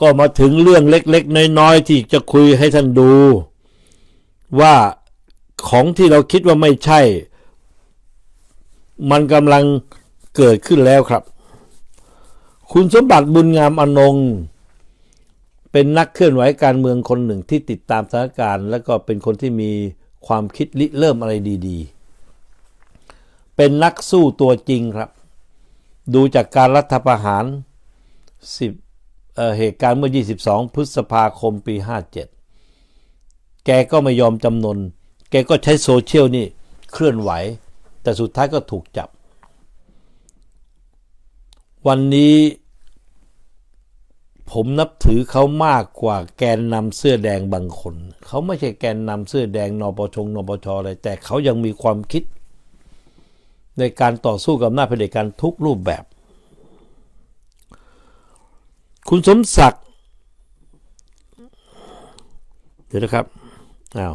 ก็มาถึงเรื่องเล็ก ๆ น้อย ๆ ที่จะคุยให้ท่านดู ว่าของที่เราคิดว่าไม่ใช่ มันกำลังเกิดขึ้นแล้วครับ คุณสมบัติบุญงามอนง เป็นนักเคลื่อนไหวการเมืองคนหนึ่งที่ติดตามสถานการณ์ แล้วก็เป็นคนที่มีความคิดริเริ่มอะไรดี ๆ เป็นนักสู้ตัวจริงครับ ดูจากการรัฐประหาร10 เเหตุการณ์เมื่อ 22 พฤษภาคมปี 57 แกก็ไม่ยอมจำนน แกก็ใช้โซเชียลนี่เคลื่อนไหว แต่สุดท้ายก็ถูกจับ วันนี้ผมนับถือเขามากกว่าแกนนำเสื้อแดงบางคน เขาไม่ใช่แกนนำเสื้อแดงนปชงนปชอะไร แต่เขายังมีความคิด ในการต่อสู้กับหน้าเผด็จการทุกรูปแบบ คุณสมศักดิ์เดี๋ยวนะครับอ้าว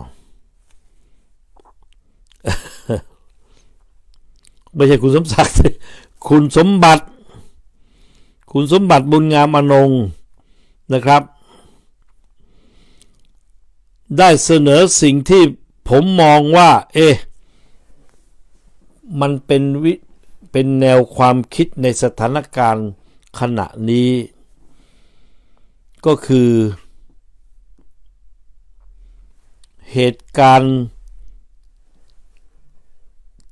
ไม่ใช่คุณสมศักดิ์คุณสมบัติ คุณสมบัติบุญงามอนงนะครับ ได้เสนอสิ่งที่ผมมองว่า เอ๊ะมันเป็นวิเป็นแนวความคิดในสถานการณ์ขณะนี้ ก็คือ เหตุการณ์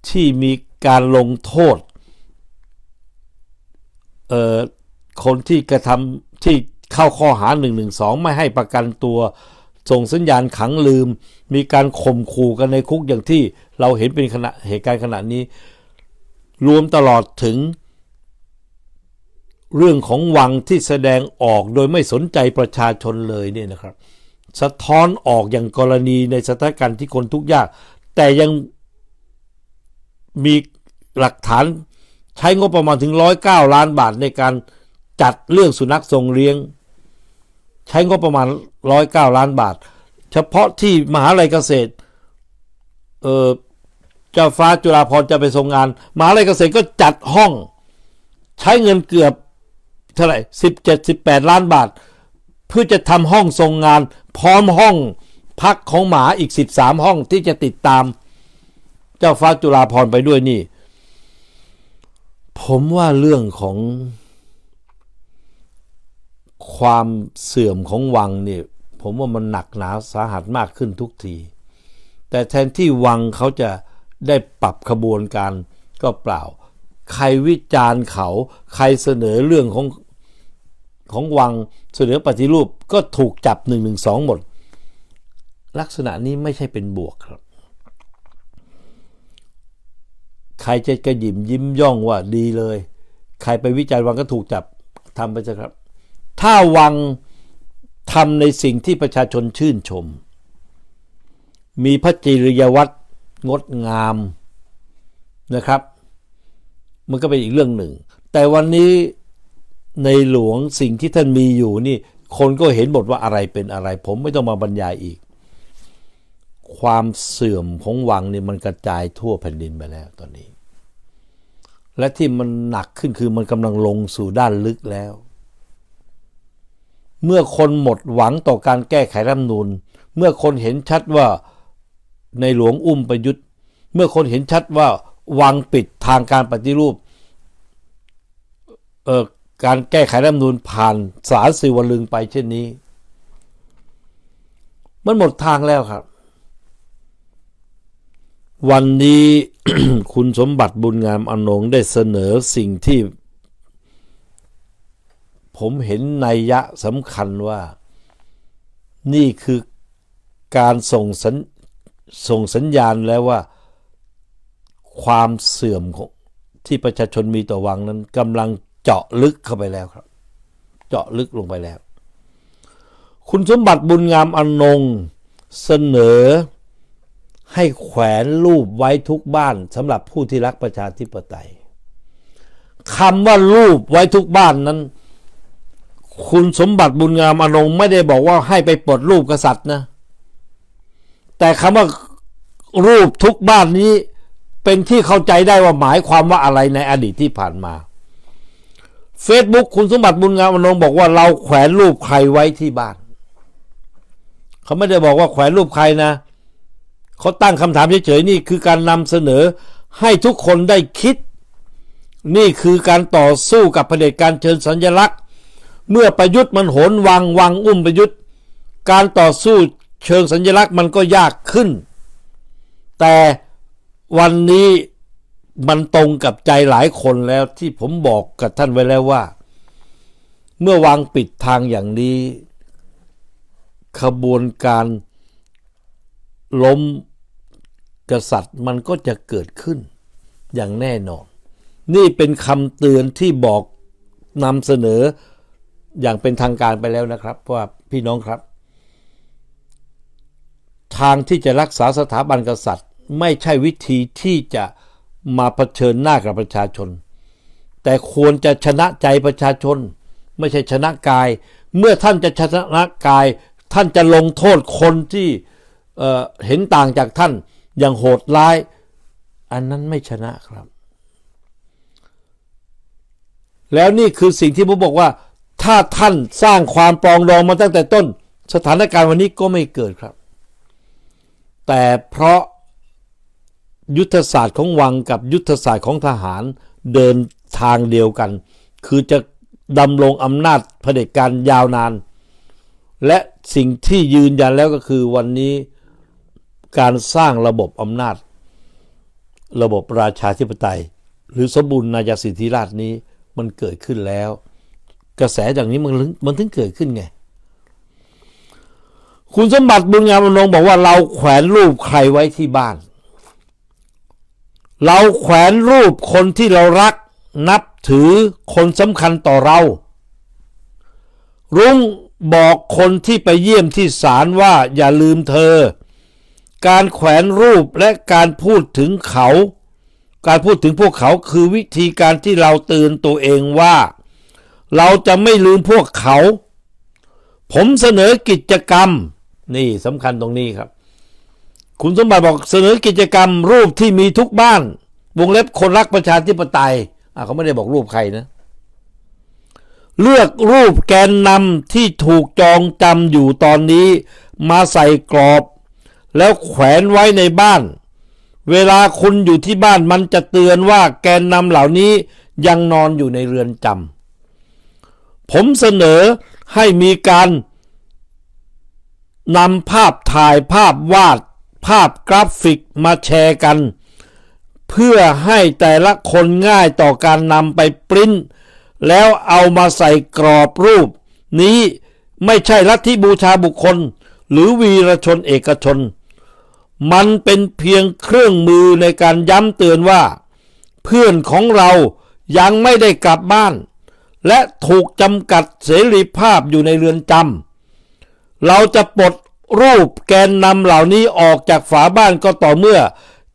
ที่มีการลงโทษเอ่อคนที่กระทำที่เข้าข้อหา1นึไม่ให้ประกันตัว ส่งสัญญาณขังลืม มีการข่มขู่กันในคุกอย่างที่เราเห็นเป็นขณะเหตุการณ์ขณะนี้ รวมตลอดถึง เรื่องของวังที่แสดงออกโดยไม่สนใจประชาชนเลยเนี่ยนะครับ สะท้อนออกอย่างกรณีในสถานการณ์ที่คนทุกข์ยาก แต่ยังมีหลักฐานใช้งบประมาณถึงร้อยเก้าล้านบาทในการจัดเรื่องสุนัขทรงเลี้ยง ใช้งบประมาณร้อยเก้าล้านบาท เฉพาะที่มหาลัยเกษตรเออเจ้าฟ้าจุฬาภรจะไปทรงงานมหาลัยเกษตรก็จัดห้อง ใช้เงินเกือบ เท่าไหร่สิบเจ็ดสิบแปดล้านบาท เพื่อจะทำห้องทรงงาน พร้อมห้องพักของหมาอีกสิบสามห้องที่จะติดตาม เจ้าฟ้าจุฬาภรไปด้วยนี่ ผมว่าเรื่องของ ความเสื่อมของวังเนี่ยผมว่ามันหนักหนาสาหัสมากขึ้นทุกที แต่แทนที่วังเขาจะได้ปรับขบวนการก็เปล่า ใครวิจารณ์เขา ใครเสนอเรื่องของของวังเสนอปฏิรูปก็ถูกจับหนึ่งหนึ่งสองหมด ลักษณะนี้ไม่ใช่เป็นบวกครับ ใครจะกระยิมยิ้มย่องว่าดีเลย ใครไปวิจารณ์วังก็ถูกจับทำไปเถอะครับ ถ้าวังทำในสิ่งที่ประชาชนชื่นชม มีพระจริยวัตรงดงามนะครับ มันก็เป็นอีกเรื่องหนึ่ง แต่วันนี้ในหลวงสิ่งที่ท่านมีอยู่นี่ คนก็เห็นหมดว่าอะไรเป็นอะไร ผมไม่ต้องมาบรรยายอีก ความเสื่อมของวังนี่มันกระจายทั่วแผ่นดินไปแล้วตอนนี้ และที่มันหนักขึ้นคือมันกำลังลงสู่ด้านลึกแล้ว เมื่อคนหมดหวังต่อการแก้ไขรัฐนูญเมื่อคนเห็นชัดว่าในหลวงอุ้มประยุทธ์ เมื่อคนเห็นชัดว่าวังปิดทางการปฏิรูป เอ่อการแก้ไขรัฐมนูญผ่านสารสิวลึงไปเช่นนี้ มันหมดทางแล้วครับ วันนี้คุณสมบัติบุญงามอนงได้เสนอสิ่งที่ ผมเห็นนัยยะสำคัญว่านี่คือการส่งสัญส่งสัญญาณแล้วว่า ความเสื่อมของที่ประชาชนมีต่อวังนั้นกำลัง เจาะลึกเข้าไปแล้วครับ เจาะลึกลงไปแล้ว คุณสมบัติบุญงามอนงเสนอให้แขวนรูปไว้ทุกบ้านสำหรับผู้ที่รักประชาธิปไตยคำว่ารูปไว้ทุกบ้านนั้น คุณสมบัติบุญงามอนงไม่ได้บอกว่าให้ไปปลดรูปกษัตริย์นะ แต่คำว่ารูปทุกบ้านนี้เป็นที่เข้าใจได้ว่าหมายความว่าอะไรในอดีตที่ผ่านมา เฟซบุ๊กคุณสมบัติบุญงามอนงบอกว่าเราแขวนรูปใครไว้ที่บ้าน เขาไม่ได้บอกว่าแขวนรูปใครนะ เขาตั้งคำถามเฉยๆนี่คือการนำเสนอให้ทุกคนได้คิด นี่คือการต่อสู้กับเผด็จการเชิญสัญลักษณ์ เมื่อประยุทธ์มันโหนวังวังอุ้มประยุทธ์ การต่อสู้เชิงสัญลักษณ์มันก็ยากขึ้น แต่วันนี้ มันตรงกับใจหลายคนแล้วที่ผมบอกกับท่านไว้แล้วว่า เมื่อวางปิดทางอย่างนี้ ขบวนการล้มกษัตริย์มันก็จะเกิดขึ้นอย่างแน่นอน นี่เป็นคำเตือนที่บอกนำเสนออย่างเป็นทางการไปแล้วนะครับว่าพี่น้องครับ ทางที่จะรักษาสถาบันกษัตริย์ ไม่ใช่วิธีที่จะ มาเผชิญหน้ากับประชาชน แต่ควรจะชนะใจประชาชน ไม่ใช่ชนะกาย เมื่อท่านจะชนะกาย ท่านจะลงโทษคนที่เเห็นต่างจากท่านอย่างโหดร้าย อันนั้นไม่ชนะครับ แล้วนี่คือสิ่งที่ผมบอกว่า ถ้าท่านสร้างความปรองดองมาตั้งแต่ต้น สถานการณ์วันนี้ก็ไม่เกิดครับ แต่เพราะ ยุทธศาสตร์ของวังกับยุทธศาสตร์ของทหารเดินทางเดียวกัน คือจะดำรงอำนาจเผด็จการยาวนาน และสิ่งที่ยืนยันแล้วก็คือวันนี้การสร้างระบบอำนาจ ระบบราชาธิปไตย หรือสมบูรณาญาสิทธิราชนี้มันเกิดขึ้นแล้ว กระแสอย่างนี้มันถึงมันถึงเกิดขึ้นไง คุณสมบัติบุญงามอนงค์บอกว่าเราแขวนรูปใครไว้ที่บ้าน เราแขวนรูปคนที่เรารักนับถือคนสำคัญต่อเรา รุ้งบอกคนที่ไปเยี่ยมที่ศาลว่าอย่าลืมเธอ การแขวนรูปและการพูดถึงเขา การพูดถึงพวกเขาคือวิธีการที่เราเตือนตัวเองว่า เราจะไม่ลืมพวกเขา ผมเสนอกิจกรรม นี่สำคัญตรงนี้ครับ คุณสมบัติบอกเสนอกิจกรรมรูปที่มีทุกบ้าน วงเล็บคนรักประชาธิปไตยอะเขาไม่ได้บอกรูปใครนะ เลือกรูปแกนนำที่ถูกจองจำอยู่ตอนนี้ มาใส่กรอบ แล้วแขวนไว้ในบ้าน เวลาคุณอยู่ที่บ้านมันจะเตือนว่าแกนนำเหล่านี้ยังนอนอยู่ในเรือนจำผมเสนอให้มีการนำภาพถ่ายภาพวาด ภาพกราฟิกมาแชร์กัน เพื่อให้แต่ละคนง่ายต่อการนำไปปริ้น แล้วเอามาใส่กรอบรูป นี้ไม่ใช่ลัทธิบูชาบุคคล หรือวีรชนเอกชน มันเป็นเพียงเครื่องมือในการย้ำเตือนว่า เพื่อนของเรายังไม่ได้กลับบ้าน และถูกจำกัดเสรีภาพอยู่ในเรือนจำเราจะปลด รูปแกนนำเหล่านี้ออกจากฝาบ้านก็ต่อเมื่อ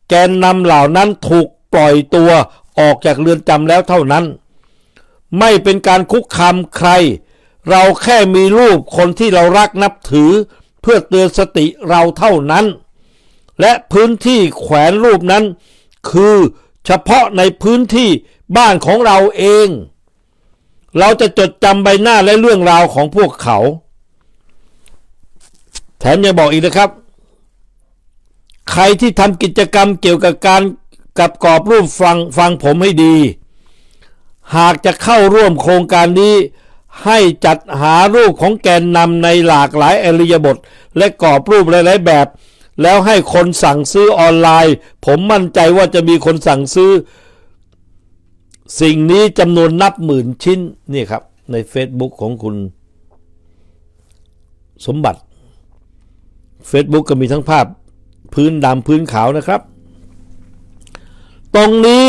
แกนนำเหล่านั้นถูกปล่อยตัวออกจากเรือนจำแล้วเท่านั้น ไม่เป็นการคุกคามใคร เราแค่มีรูปคนที่เรารักนับถือ เพื่อเตือนสติเราเท่านั้น และพื้นที่แขวนรูปนั้น คือเฉพาะในพื้นที่บ้านของเราเอง เราจะจดจำใบหน้าและเรื่องราวของพวกเขา แถมยังบอกอีกนะครับ ใครที่ทำกิจกรรมเกี่ยวกับการกับกรอบรูปฟังฟังผมให้ดี หากจะเข้าร่วมโครงการนี้ ให้จัดหารูปของแกนนำในหลากหลายอริยบท และกรอบรูปหลายๆแบบ แล้วให้คนสั่งซื้อออนไลน์ ผมมั่นใจว่าจะมีคนสั่งซื้อ สิ่งนี้จำนวนนับหมื่นชิ้นนี่ครับ ใน Facebook ของคุณสมบัติ Facebook ก็มีทั้งภาพพื้นดำพื้นขาวนะครับ ตรงนี้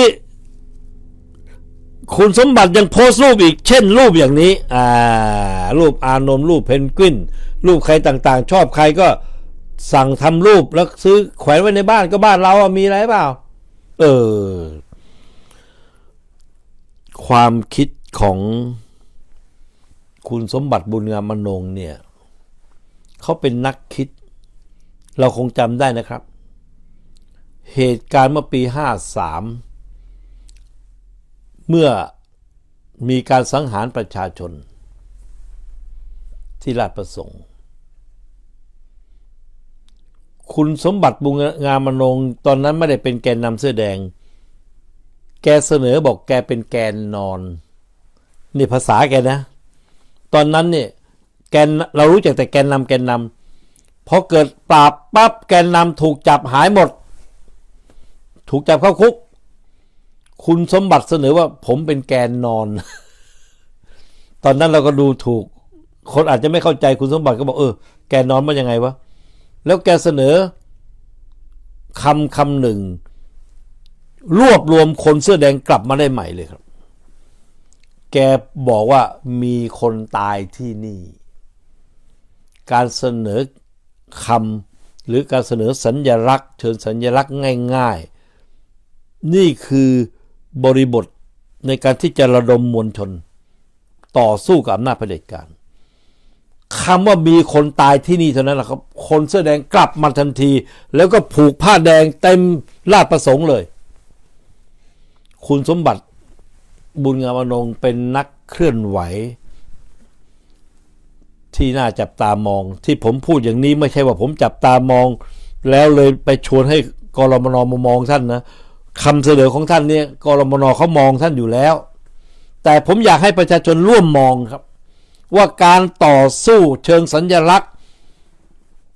คุณสมบัติยังโพสต์รูปอีก เช่นรูปอย่างนี้ อ่า รูปอานนท์รูปเพนกวิน รูปใครต่างๆ ชอบใครก็สั่งทำรูปแล้วซื้อแขวนไว้ในบ้านก็บ้านเราอะมีอะไรเปล่า เออ ความคิดของคุณสมบัติบุญงามมนงเนี่ย เขาเป็นนักคิด เราคงจำได้นะครับ เหตุการณ์เมื่อปี 53 เมื่อมีการสังหารประชาชน ที่ราชประสงค์ คุณสมบัติบุญงามมนงตอนนั้นไม่ได้เป็นแกนนำเสื้อแดง แกเสนอบอกแกเป็นแกนนอน นี่ภาษาแกนะ ตอนนั้นเนี่ยแกนเรารู้จักแต่แกนนำแกนนำ พอเกิดปราบปั๊บแกนนำถูกจับหายหมด ถูกจับเข้าคุก คุณสมบัติเสนอว่าผมเป็นแกนนอน ตอนนั้นเราก็ดูถูก คนอาจจะไม่เข้าใจคุณสมบัติก็บอกเออแกนนอนมันยังไงวะ แล้วแกเสนอคำคำหนึ่ง รวบรวมคนเสื้อแดงกลับมาได้ใหม่เลยครับ แกบอกว่ามีคนตายที่นี่ การเสนอ คำหรือการเสนอสัญญลักษณ์ เชิญสัญญลักษณ์ง่าย ๆ นี่คือบริบทในการที่จะระดมมวลชน ต่อสู้กับอำนาจเผด็จการคำว่ามีคนตายที่นี่เท่านั้นแหละครับ คนเสื้อแดงกลับมาทันที แล้วก็ผูกผ้าแดงเต็มลาดประสงค์เลย คุณสมบัติบุญงามอนงเป็นนักเคลื่อนไหว ที่น่าจับตามอง ที่ผมพูดอย่างนี้ไม่ใช่ว่าผมจับตามอง แล้วเลยไปชวนให้กรมนมามองท่านนะคำเสนอของท่านเนี่ยกรมนเขามองท่านอยู่แล้ว แต่ผมอยากให้ประชาชนร่วมมองครับ ว่าการต่อสู้เชิงสัญญลักษณ์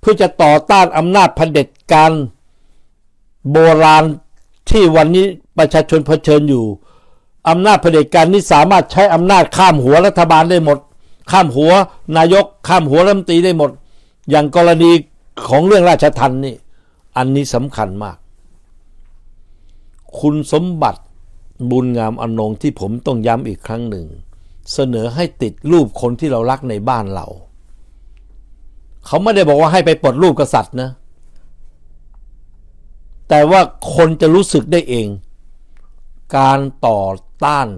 เพื่อจะต่อต้านอำนาจเผด็จการโบราณที่วันนี้ประชาชนเผชิญอยู่อำนาจเผด็จการนี้สามารถใช้อำนาจข้ามหัวรัฐบาลได้หมด ข้ามหัวนายกข้ามหัวรัฐมนตรีได้หมด อย่างกรณีของเรื่องราชทันนี่ อันนี้สำคัญมาก คุณสมบัติบุญงามอนงที่ผมต้องย้ำอีกครั้งหนึ่ง เสนอให้ติดรูปคนที่เรารักในบ้านเรา เขาไม่ได้บอกว่าให้ไปปลดรูปกษัตริย์นะ แต่ว่าคนจะรู้สึกได้เอง การต่อต้าน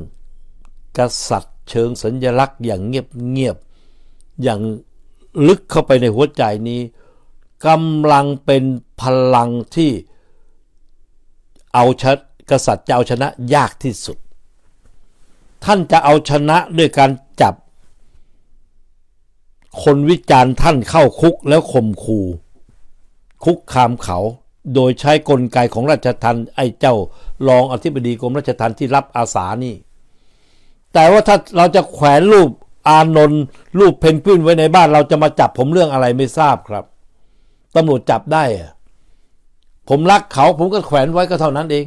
กษัตริย์ เชิงสัญญลักษณ์อย่างเงียบๆอย่างลึกเข้าไปในหัวใจนี้กำลังเป็นพลังที่เอาชนะกษัตริย์จะเอาชนะยากที่สุด ท่านจะเอาชนะด้วยการจับ คนวิจารณ์ท่านเข้าคุกแล้วข่มขู่คุกคามเขา โดยใช้กลไกของราชทันไอ้เจ้ารองอธิบดีกรมราชทันที่รับอาสานี่ แต่ว่าถ้าเราจะแขวนรูปอานนท์รูปเพนกวินไว้ในบ้าน เราจะมาจับผมเรื่องอะไรไม่ทราบครับตำรวจจับได้อะผมรักเขาผมก็แขวนไว้ก็เท่านั้นเอง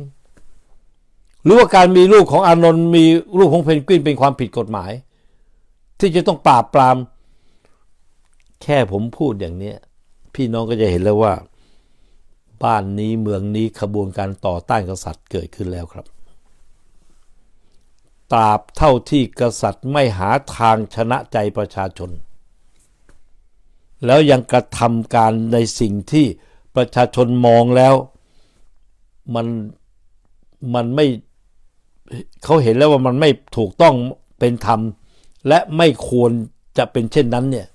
หรือว่าการมีรูปของอานนท์มีรูปของเพนกวินเป็นความผิดกฎหมาย ที่จะต้องปราบปราม แค่ผมพูดอย่างเนี้ยพี่น้องก็จะเห็นแล้วว่า บ้านนี้เมืองนี้ขบวนการต่อต้านกษัตริย์เกิดขึ้นแล้วครับ ตราบเท่าที่กษัตริย์ไม่หาทางชนะใจประชาชน แล้วยังกระทำการในสิ่งที่ประชาชนมองแล้ว มันมันไม่เขาเห็นแล้วว่ามันไม่ถูกต้องเป็นธรรม และไม่ควรจะเป็นเช่นนั้นเนี่ย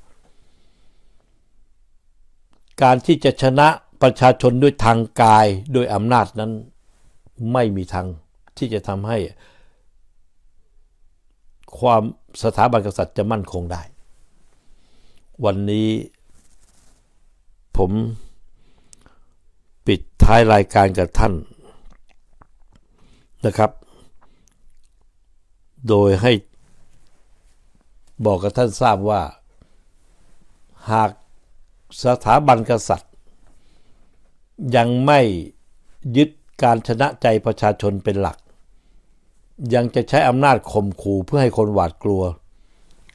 การที่จะชนะประชาชนด้วยทางกายโดยอำนาจนั้น ไม่มีทางที่จะทำให้ ความสถาบันกษัตริย์จะมั่นคงได้ วันนี้ผมปิดท้ายรายการกับท่านนะครับ โดยให้บอกกับท่านทราบว่า หากสถาบันกษัตริย์ ยังไม่ยึดการชนะใจประชาชนเป็นหลัก ยังจะใช้อำนาจข่มขู่เพื่อให้คนหวาดกลัว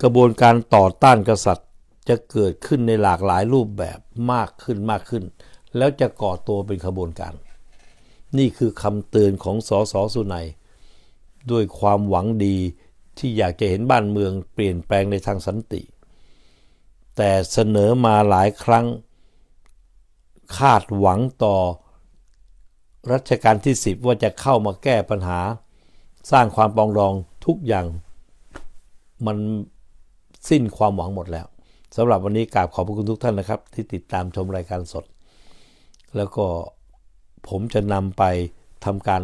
กระบวนการต่อต้านกษัตริย์จะเกิดขึ้นในหลากหลายรูปแบบมากขึ้นมากขึ้น แล้วจะก่อตัวเป็นขบวนการ นี่คือคำเตือนของสอสอสุนัยด้วยความหวังดีที่อยากจะเห็นบ้านเมืองเปลี่ยนแปลงในทางสันติ แต่เสนอมาหลายครั้ง คาดหวังต่อรัชกาลที่ 10 ว่าจะเข้ามาแก้ปัญหา สร้างความปองดองทุกอย่างมันสิ้นความหวังหมดแล้วสำหรับวันนี้กราบขอบพระคุณทุกท่านนะครับ ที่ติดตามชมรายการสด แล้วก็ผมจะนำไปทำการ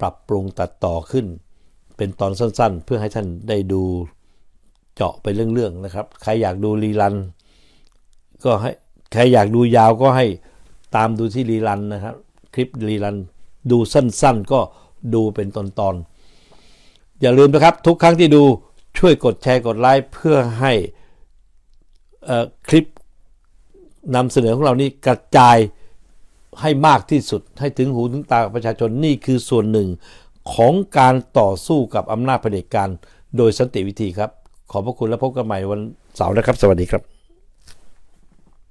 ปรับปรุงตัดต่อขึ้น เป็นตอนสั้นๆ เพื่อให้ท่านได้ดูเจาะไปเรื่องๆนะครับ ใครอยากดูรีรัน ก็ให้ใครอยากดูยาวก็ให้ตามดูที่รีรันนะครับ คลิปรีรันดูสั้นๆ ก็ดูเป็นตอนๆ อย่าลืมนะครับ ทุกครั้งที่ดูช่วยกดแชร์กดไลค์เพื่อให้คลิปนำเสนอของเรานี่กระจายให้มากที่สุด ให้ถึงหูถึงตาประชาชนนี่คือส่วนหนึ่งของการต่อสู้กับอำนาจเผด็จการโดยสันติวิธีครับ ขอบพระคุณและพบกันใหม่วันเสาร์นะครับ สวัสดีครับ